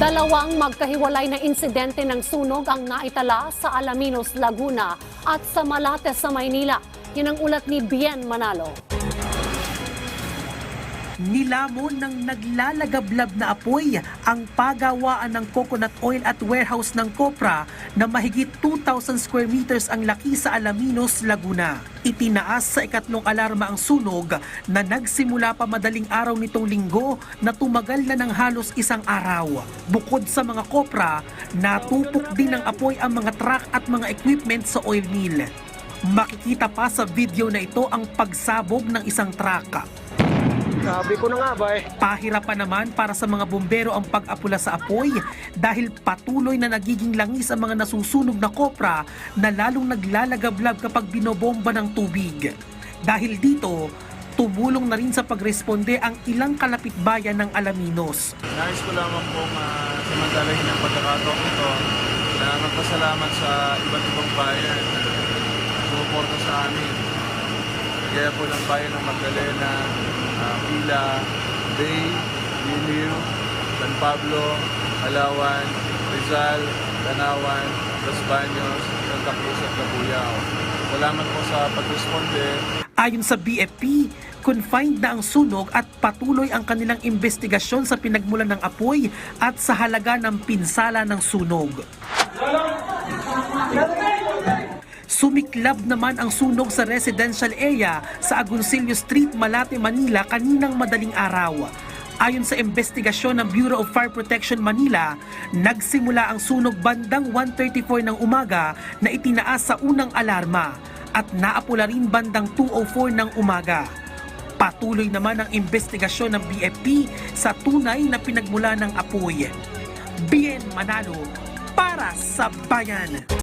Dalawang magkahiwalay na insidente ng sunog ang naitala sa Alaminos, Laguna at sa Malate sa Maynila. Yan ang ulat ni Bien Manalo. Nilamon ng naglalagablab na apoy ang pagawaan ng coconut oil at warehouse ng Copra na mahigit 2,000 square meters ang laki sa Alaminos, Laguna. Itinaas sa ikatlong alarma ang sunog na nagsimula pa madaling araw nitong linggo na tumagal na ng halos isang araw. Bukod sa mga Copra, natupok din ng apoy ang mga truck at mga equipment sa oil mill. Makikita pa sa video na ito ang pagsabog ng isang truck. Sabi ko na nga ba eh. Pahirapan naman para sa mga bumbero ang pag-apula sa apoy dahil patuloy na nagiging langis ang mga nasusunog na kopra na lalong naglalagablab kapag binobomba ng tubig. Dahil dito, tumulong na rin sa pagresponde ang ilang kalapit bayan ng Alaminos. Nais ko lamang pong uh, samantalahin ang pagkakataong ito na magpasalamat sa iba't ibang bayan na sumuporta sa amin. Kaya po ng bayan ng Magdalena, uh, Pila, Bay, Liliw, San Pablo, Alawan, Rizal, Tanawan, Los Baños, Santa Cruz at Cabuyao. Salamat po sa pag-responde Ayon sa BFP, confined na ang sunog at patuloy ang kanilang investigasyon sa pinagmulan ng apoy at sa halaga ng pinsala ng sunog. Sumiklab naman ang sunog sa residential area sa Agoncillo Street, Malate, Manila kaninang madaling araw. Ayon sa investigasyon ng Bureau of Fire Protection Manila, nagsimula ang sunog bandang 1.34 ng umaga na itinaas sa unang alarma at naapula rin bandang 2.04 ng umaga. Patuloy naman ang investigasyon ng BFP sa tunay na pinagmula ng apoy. Bien Manalo para sa bayan.